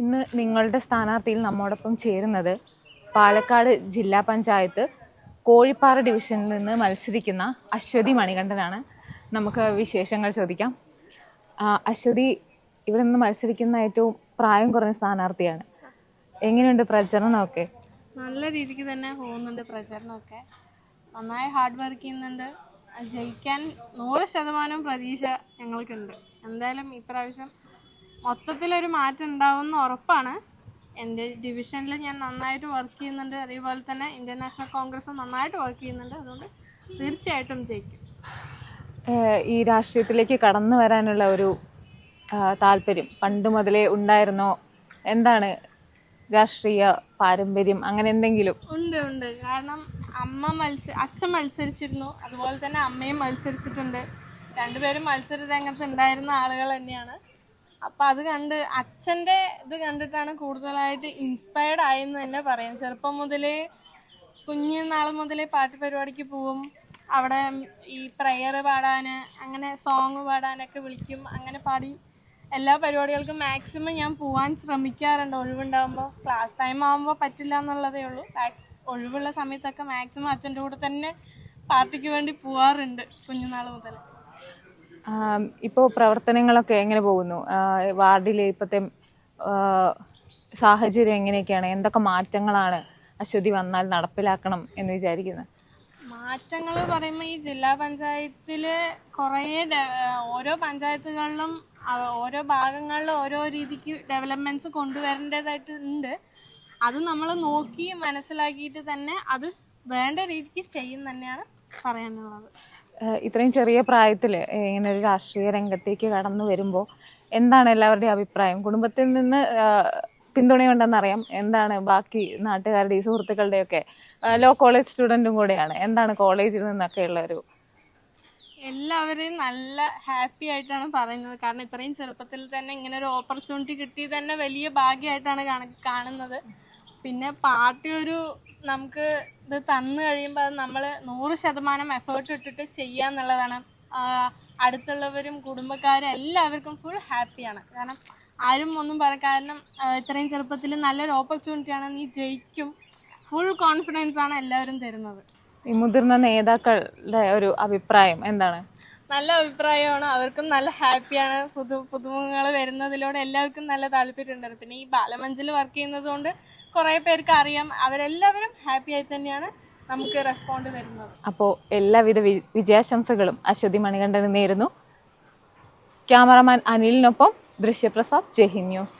ഇന്ന് നിങ്ങളുടെ സ്ഥാനാർത്ഥിയിൽ നമ്മോടൊപ്പം ചേരുന്നത് പാലക്കാട് ജില്ലാ പഞ്ചായത്ത് കോഴിപ്പാറ ഡിവിഷനിൽ നിന്ന് മത്സരിക്കുന്ന അശ്വതി മണികണ്ഠനാണ്. നമുക്ക് വിശേഷങ്ങൾ ചോദിക്കാം. അശ്വതി ഇവിടെ നിന്ന് മത്സരിക്കുന്ന ഏറ്റവും പ്രായം കുറഞ്ഞ സ്ഥാനാർത്ഥിയാണ്. എങ്ങനെയുണ്ട് പ്രചരണമൊക്കെ? നല്ല രീതിക്ക് തന്നെ പോകുന്നുണ്ട് പ്രചരണമൊക്കെ. നന്നായി ഹാർഡ് വർക്ക് ചെയ്യുന്നുണ്ട്. ജയിക്കാൻ നൂറ് ശതമാനം പ്രതീക്ഷ ഞങ്ങൾക്കുണ്ട്. എന്തായാലും ഇപ്രാവശ്യം മൊത്തത്തിലൊരു മാറ്റം ഉണ്ടാവുമെന്ന് ഉറപ്പാണ്. എന്റെ ഡിവിഷനിൽ ഞാൻ നന്നായിട്ട് വർക്ക് ചെയ്യുന്നുണ്ട്. അതേപോലെ തന്നെ ഇന്ത്യൻ നാഷണൽ കോൺഗ്രസ് നന്നായിട്ട് വർക്ക് ചെയ്യുന്നുണ്ട്. അതുകൊണ്ട് തീർച്ചയായിട്ടും ജയിക്കും. ഈ രാഷ്ട്രീയത്തിലേക്ക് കടന്നു വരാനുള്ള ഒരു താല്പര്യം പണ്ട് മുതലേ ഉണ്ടായിരുന്നോ? എന്താണ് രാഷ്ട്രീയ പാരമ്പര്യം? അങ്ങനെ എന്തെങ്കിലും? ഉണ്ട് ഉണ്ട്. കാരണം അമ്മ മത്സ അച്ഛൻ മത്സരിച്ചിരുന്നു. അതുപോലെ തന്നെ അമ്മയും മത്സരിച്ചിട്ടുണ്ട്. രണ്ടുപേരും മത്സര രംഗത്ത് ഉണ്ടായിരുന്ന ആളുകൾ തന്നെയാണ്. അപ്പം അത് കണ്ട് അച്ഛന്റെ ഇത് കണ്ടിട്ടാണ് കൂടുതലായിട്ട് ഇൻസ്പയർഡ് ആയെന്ന് തന്നെ പറയാം. ചെറുപ്പം മുതലേ കുഞ്ഞു നാൾ മുതലേ പാട്ട് പരിപാടിക്ക് പോവും അവിടെ ഈ പ്രെയർ പാടാൻ അങ്ങനെ സോങ് പാടാനൊക്കെ വിളിക്കും. അങ്ങനെ പാടി എല്ലാ പരിപാടികൾക്കും മാക്സിമം ഞാൻ പോവാൻ ശ്രമിക്കാറുണ്ട്. ഒഴിവുണ്ടാകുമ്പോൾ ക്ലാസ് ടൈം ആകുമ്പോൾ പറ്റില്ല എന്നുള്ളതേ ഉള്ളൂ. ഒഴിവുള്ള സമയത്തൊക്കെ മാക്സിമം അച്ഛന്റെ കൂടെ തന്നെ പാർട്ടിക്ക് വേണ്ടി പോവാറുണ്ട് കുഞ്ഞുനാൾ മുതൽ ഇപ്പോൾ പ്രവർത്തനങ്ങളൊക്കെ എങ്ങനെ പോകുന്നു? വാർഡിലെ ഇപ്പോഴത്തെ സാഹചര്യം എങ്ങനെയൊക്കെയാണ്? എന്തൊക്കെ മാറ്റങ്ങളാണ് അശ്വതി വന്നാൽ നടപ്പിലാക്കണം എന്ന് വിചാരിക്കുന്നത് മാറ്റങ്ങൾ പറയുമ്പോൾ ഈ ജില്ലാ പഞ്ചായത്തിൽ കുറേ ഓരോ പഞ്ചായത്തുകളിലും ഓരോ ഭാഗങ്ങളിലും ഓരോ രീതിക്ക് ഡെവലപ്മെന്റ്സ് കൊണ്ടുവരേണ്ടതായിട്ട് ഉണ്ട്. അത് നമ്മൾ നോക്കി മനസ്സിലാക്കിയിട്ട് തന്നെ അത് വേണ്ട രീതിക്ക് ചെയ്യും തന്നെയാണ് പറയാനുള്ളത്. ഇത്രയും ചെറിയ പ്രായത്തിൽ ഇങ്ങനെ ഒരു രാഷ്ട്രീയ രംഗത്തേക്ക് കടന്നു വരുമ്പോൾ എന്താണ് എല്ലാവരുടെയും അഭിപ്രായം? കുടുംബത്തിൽ നിന്ന് പിന്തുണയുണ്ടെന്നറിയാം. എന്താണ് ബാക്കി നാട്ടുകാരുടെയും സുഹൃത്തുക്കളുടെയൊക്കെ? ലോ കോളേജ് സ്റ്റുഡന്റും കൂടെയാണ്. എന്താണ് കോളേജിൽ നിന്നൊക്കെ ഉള്ള ഒരു എല്ലാവരെയും നല്ല ഹാപ്പി ആയിട്ടാണ് പറയുന്നത്. കാരണം ഇത്രയും ചെറുപ്പത്തിൽ തന്നെ ഇങ്ങനെ ഒരു ഓപ്പർച്യൂണിറ്റി കിട്ടി തന്നെ വലിയ ഭാഗ്യമായിട്ടാണ് കാണുന്നത്. പിന്നെ പാർട്ടി ഒരു നമുക്ക് ഇത് തന്നു കഴിയുമ്പോൾ അത് നമ്മൾ നൂറ് ശതമാനം എഫേർട്ട് ഇട്ടിട്ട് ചെയ്യുക എന്നുള്ളതാണ്. അടുത്തുള്ളവരും കുടുംബക്കാരും എല്ലാവർക്കും ഫുൾ ഹാപ്പിയാണ് കാരണം ആരും ഒന്നും പറ കാരണം ഇത്രയും ചെറുപ്പത്തിൽ നല്ലൊരു ഓപ്പർച്യൂണിറ്റിയാണ് നീ ജയിക്കും. ഫുൾ കോൺഫിഡൻസ് ആണ് എല്ലാവരും തരുന്നത്. ഈ മുതിർന്ന നേതാക്കളുടെ ഒരു അഭിപ്രായം എന്താണ്? നല്ല അഭിപ്രായമാണ്. അവർക്കും നല്ല ഹാപ്പിയാണ്. പുതു പുതുമുഖങ്ങൾ വരുന്നതിലൂടെ എല്ലാവർക്കും നല്ല താല്പര്യമുണ്ടായിരുന്നു പിന്നെ ഈ ബാലമഞ്ചിൽ വർക്ക് ചെയ്യുന്നത് കൊണ്ട് കുറേ പേർക്ക് അറിയാം. അവരെല്ലാവരും ഹാപ്പി ആയി തന്നെയാണ് നമുക്ക് റെസ്പോണ്ട് തരുന്നത്. അപ്പോൾ എല്ലാവിധ വിജയാശംസകളും അശ്വതി മണികണ്ഠൻ നേരുന്നു. ക്യാമറമാൻ അനിലിനൊപ്പം ദൃശ്യപ്രസാദ് ജെഹിൻ ന്യൂസ്.